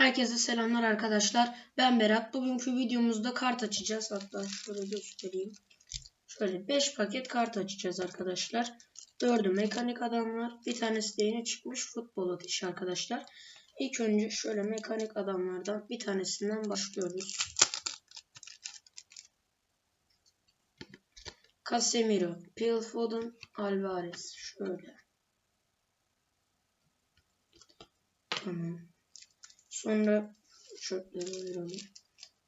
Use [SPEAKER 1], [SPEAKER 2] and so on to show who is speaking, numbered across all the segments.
[SPEAKER 1] Herkese selamlar arkadaşlar. Ben Berat. Bugünkü videomuzda kart açacağız. Hatta şöyle göstereyim. Şöyle 5 paket kart açacağız arkadaşlar. 4'ü mekanik adamlar. Bir tanesi de yeni çıkmış futbol ateşi arkadaşlar. İlk önce şöyle mekanik adamlardan bir tanesinden başlıyoruz. Casemiro, Phil Foden, Alvarez. Şöyle. Tamam. Sonra çöpleri ayıralım.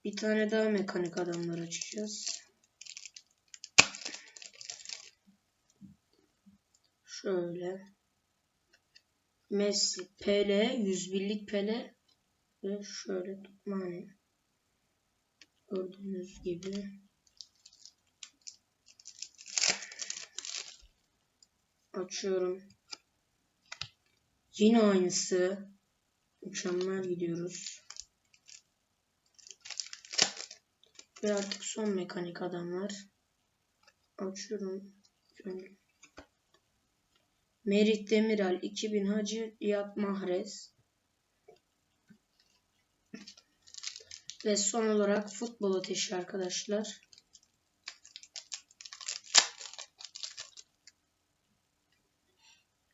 [SPEAKER 1] Bir tane daha mekanik adamlar açacağız. Şöyle. Messi, Pele, 101'lik Pele ve şöyle Mane. Gördüğünüz gibi. Açıyorum. Yine aynısı. Mükemmel gidiyoruz. Ve artık son mekanik adamlar. Açıyorum. Merit Demiral 2000 Hacı Riyad Mahrez. Ve son olarak futbol ateşi arkadaşlar.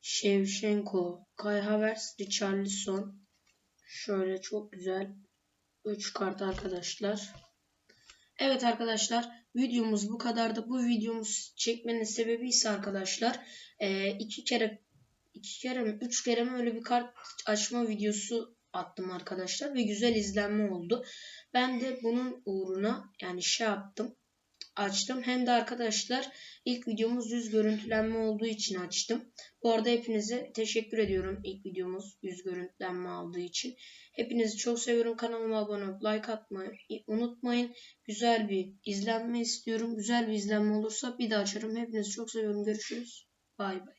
[SPEAKER 1] Shevchenko, Kai Havertz, Richarlison. Şöyle çok güzel 3 kart arkadaşlar. Evet arkadaşlar videomuz bu kadardı. Bu videomuz çekmenin sebebi ise arkadaşlar e, iki kere iki kere mi üç kere mi öyle bir kart açma videosu attım arkadaşlar ve güzel izlenme oldu. Ben de bunun uğruna yani şey yaptım açtım. Hem de arkadaşlar ilk videomuz yüz görüntülenme olduğu için açtım. Bu arada hepinize teşekkür ediyorum ilk videomuz yüz görüntülenme aldığı için. Hepinizi çok seviyorum. Kanalıma abone olup like atmayı unutmayın. Güzel bir izlenme istiyorum. Güzel bir izlenme olursa bir daha açarım. Hepinizi çok seviyorum. Görüşürüz. Bay bay.